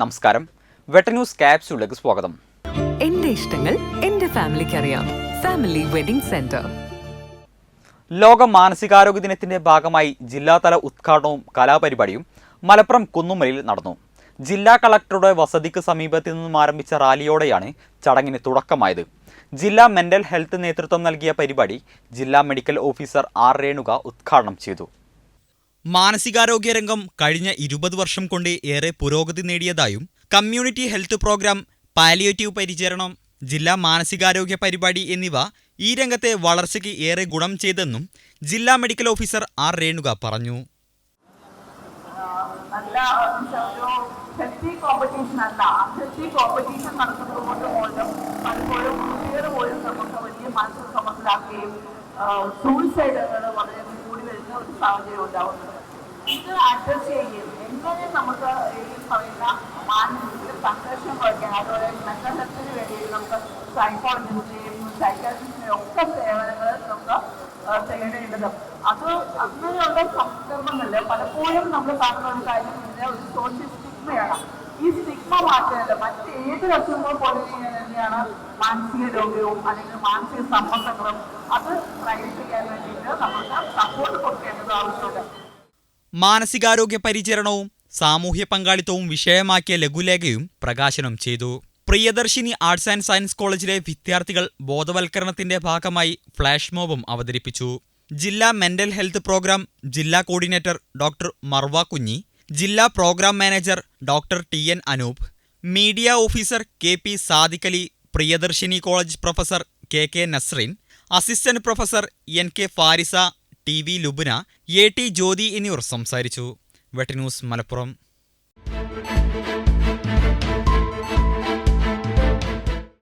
നമസ്കാരം. വെട്ട ന്യൂസ് ക്യാപ്സ്യൂളിലേക്ക് സ്വാഗതം. എന്റെ ഇഷ്ടങ്ങൾ എന്റെ ഫാമിലിക്ക് അറിയാം. Family wedding centre. ലോക മാനസികാരോഗ്യ ദിനത്തിന്റെ ഭാഗമായി ജില്ലാതല ഉദ്ഘാടനവും കലാപരിപാടിയും മലപ്പുറം കുന്നുമലയിൽ നടന്നു. ജില്ലാ കളക്ടറുടെ വസതിക്ക് സമീപത്തു നിന്നും ആരംഭിച്ച റാലിയോടെയാണ് ചടങ്ങിന് തുടക്കമായത്. ജില്ലാ മെന്റൽ ഹെൽത്ത് നേതൃത്വം നൽകിയ പരിപാടി ജില്ലാ മെഡിക്കൽ ഓഫീസർ ആർ രേണുക ഉദ്ഘാടനം ചെയ്തു. മാനസികാരോഗ്യ രംഗം കഴിഞ്ഞ ഇരുപത് വർഷം കൊണ്ട് ഏറെ പുരോഗതി നേടിയതായും കമ്മ്യൂണിറ്റി ഹെൽത്ത് പ്രോഗ്രാം പാലിയേറ്റീവ് പരിചരണം ജില്ലാ മാനസികാരോഗ്യ പരിപാടി എന്നിവ ഈ രംഗത്തെ വളർച്ചയ്ക്ക് ഏറെ ഗുണം ചെയ്തെന്നും ജില്ലാ മെഡിക്കൽ ഓഫീസർ ആർ രേണുക പറഞ്ഞു. നല്ല ഹെൽത്തി കോമ്പറ്റീഷൻ അല്ല. ഹെൽത്തി കോമ്പറ്റീഷൻ നടത്തുന്നത് കൊണ്ട് പോലും പലപ്പോഴും കുട്ടികൾ പോലും നമുക്ക് വലിയ സമ്മർദ്ദത്തിലാക്കുകയും സൂയിസൈഡുകൾ സാഹചര്യം ഉണ്ടാവുന്നത് ഇത് അഡ്രസ് ചെയ്യും എങ്ങനെ നമുക്ക് ഈ പറയുന്ന മാനസിക സംഘർഷം കുറയ്ക്കാൻ അതുപോലെ മെന്റൽ വേണ്ടി നമുക്ക് സൈക്കോളജിസ്റ്റിനെയും സൈക്കാട്രിസ്റ്റിനെയും ഒക്കെ സേവനങ്ങൾ നമുക്ക് തേടേണ്ടതും. അത് അങ്ങനെയുള്ള സംസ്കർമ്മങ്ങളിൽ പലപ്പോഴും നമ്മൾ കാണുന്ന ഒരു കാര്യം ഒരു സോഷ്യൽ സ്റ്റിഗ്മ മറ്റേത് മറ്റ് ഏത് അസുഖങ്ങൾ പോലെ തന്നെയാണ് മാനസിക രോഗവും അല്ലെങ്കിൽ മാനസിക സമ്മർദ്ദങ്ങളും അത് പ്രകടിപ്പിക്കാൻ വേണ്ടിയിട്ട് നമുക്ക് സപ്പോർട്ട് കൊടുക്കേണ്ടത് ആവശ്യമുണ്ട്. മാനസികാരോഗ്യ പരിചരണവും സാമൂഹ്യ പങ്കാളിത്തവും വിഷയമാക്കിയ ലഘുലേഖയും പ്രകാശനം ചെയ്തു. പ്രിയദർശിനി ആർട്സ് ആൻഡ് സയൻസ് കോളേജിലെ വിദ്യാർത്ഥികൾ ബോധവൽക്കരണത്തിന്റെ ഭാഗമായി ഫ്ലാഷ് മോബും അവതരിപ്പിച്ചു. ജില്ലാ മെന്റൽ ഹെൽത്ത് പ്രോഗ്രാം ജില്ലാ കോർഡിനേറ്റർ ഡോക്ടർ മർവ കുഞ്ഞി ജില്ലാ programme manager doctor T N Anoop media officer K P Sadiqali Priyadarshini college professor K K Nasreen assistant professor N K Farisa T V Lubuna A T Jyothi എന്നിവർ സംസാരിച്ചു. വെട്ടന്യൂസ് മലപ്പുറം.